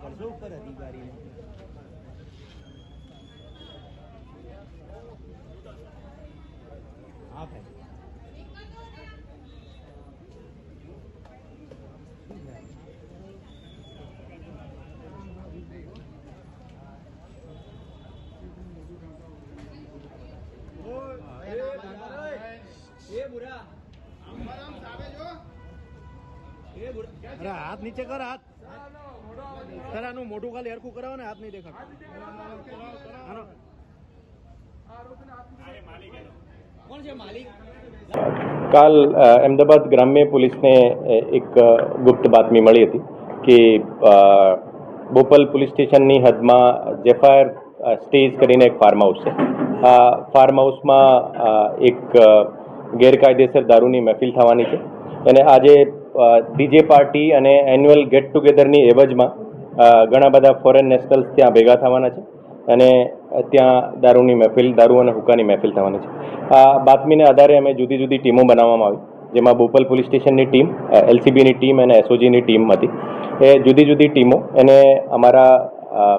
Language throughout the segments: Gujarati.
કરશો ઉપર અધિકારીને હા ભાઈ. એ બુરા એ બુરા અરે હાથ નીચે કર, હાથ. સર આનું મોઢું ખાલી હરખું કરાવો ને, હાથ નહીં દેખાડ કાલ અમદાવાદ ગ્રામ્ય પોલીસને એક ગુપ્ત બાતમી મળી હતી કે બોપલ પોલીસ સ્ટેશનની હદમાં જેફાયર સ્ટેજ કરીને એક ફાર્મ હાઉસ છે. આ ફાર્મ હાઉસમાં એક ગેરકાયદેસર દારૂની મહેફિલ થવાની છે. અને આજે ડીજે પાર્ટી અને એન્યુઅલ ગેટ ટુગેધરની એવજમાં ઘણા બધા ફોરેન નેશનલ્સ ત્યાં ભેગા થવાના છે અને ત્યાં દારૂની મહેફિલ, દારૂ અને હુકાની મહેફિલ થવાની છે. આ બાતમીને આધારે અમે જુદી જુદી ટીમો બનાવવામાં આવી, જેમાં બોપલ પોલીસ સ્ટેશનની ટીમ એલસીબીની ટીમ અને એસઓજીની ટીમ હતી. એ જુદી જુદી ટીમો, એને અમારા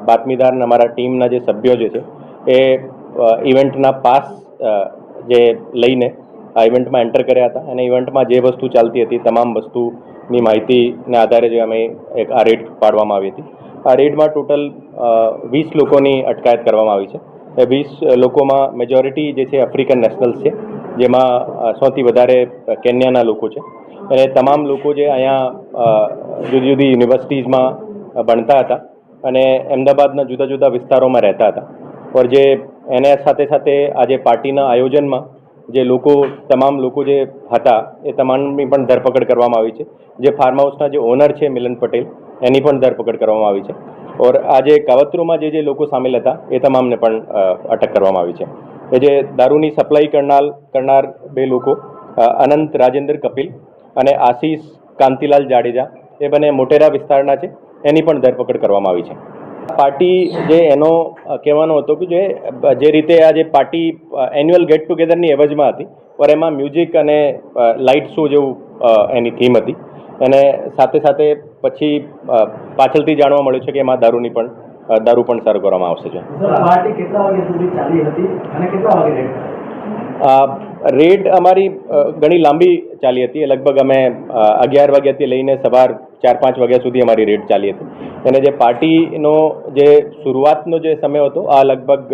બાતમીદાર અને અમારા ટીમના જે સભ્યો જે છે, એ ઇવેન્ટના પાસ જે લઈને આ ઇવેન્ટમાં એન્ટર કર્યા હતા અને ઇવેન્ટમાં જે વસ્તુ ચાલતી હતી, તમામ વસ્તુની માહિતીને આધારે જે અમે એક આ રેડ પાડવામાં આવી હતી. આ રેડમાં ટોટલ વીસ લોકોની અટકાયત કરવામાં આવી છે. એ વીસ લોકોમાં મેજોરિટી જે છે આફ્રિકન નેશનલ્સ છે, જેમાં સૌથી વધારે કેન્યાના લોકો છે. અને તમામ લોકો જે અહીંયા જુદી જુદી યુનિવર્સિટીઝમાં ભણતા હતા અને અમદાવાદના જુદા જુદા વિસ્તારોમાં રહેતા હતા. પર જે એને સાથે સાથે આજે પાર્ટીના આયોજનમાં જે લોકો, તમામ લોકો જે હતા, એ તમામની પણ ધરપકડ કરવામાં આવી છે. જે ફાર્મ હાઉસના જે ઓનર છે મિલન પટેલ, એની પણ ધરપકડ કરવામાં આવી છે. ઓર આજે કાવતરોમાં જે જે લોકો સામેલ હતા, એ તમામને પણ અટક કરવામાં આવી છે. એ જે દારૂની સપ્લાય કરનાર કરનાર બે લોકો અનંત રાજેન્દ્ર કપિલ અને આશીષ કાંતિલાલ જાડેજા, એ બંને મોટેરા વિસ્તારના છે, એની પણ ધરપકડ કરવામાં આવી છે. પાર્ટી જે એનો કહેવાનો હતો કે જે જે રીતે આ જે પાર્ટી એન્યુઅલ ગેટ ટુગેધરની એવજમાં હતી પર એમાં મ્યુઝિક અને લાઇટ શો જેવું એની થીમ હતી. અને સાથે સાથે પછી પાછળથી જાણવા મળ્યું છે કે એમાં દારૂની પણ દારૂ પણ સારું કરવામાં આવશે છે. રેડ અમારી ઘણી લાંબી ચાલી હતી. લગભગ અમે અગિયાર વાગ્યાથી લઈને સવાર ચાર પાંચ વાગ્યા સુધી અમારી રેડ ચાલી હતી. અને જે પાર્ટીનો જે શરૂઆતનો જે સમય હતો આ લગભગ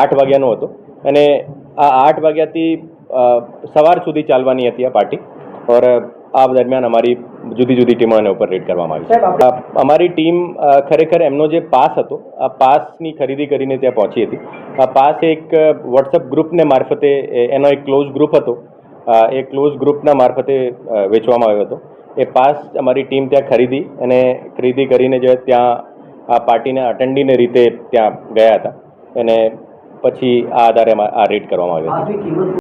આઠ વાગ્યાનો હતો. અને આ આઠ વાગ્યાથી સવાર સુધી ચાલવાની હતી આ પાર્ટી. ઓર આ દરમિયાન અમારી જુદી જુદી ટીમો એના ઉપર રેડ કરવામાં આવી છે. અમારી ટીમ ખરેખર એમનો જે પાસ હતો આ પાસની ખરીદી કરીને ત્યાં પહોંચી હતી. આ પાસ એક વોટ્સઅપ ગ્રુપને મારફતે એનો એક ક્લોઝ ગ્રુપ હતો. એ ક્લોઝ ગ્રુપના મારફતે વેચવામાં આવ્યો હતો. એ પાસ અમારી ટીમ ત્યાં ખરીદી અને ખરીદી કરીને જે ત્યાં આ પાર્ટીને અટેન્ડીને રીતે ત્યાં ગયા હતા. અને પછી આ આધારે આ રેડ કરવામાં આવી હતી. આશરી કિંમત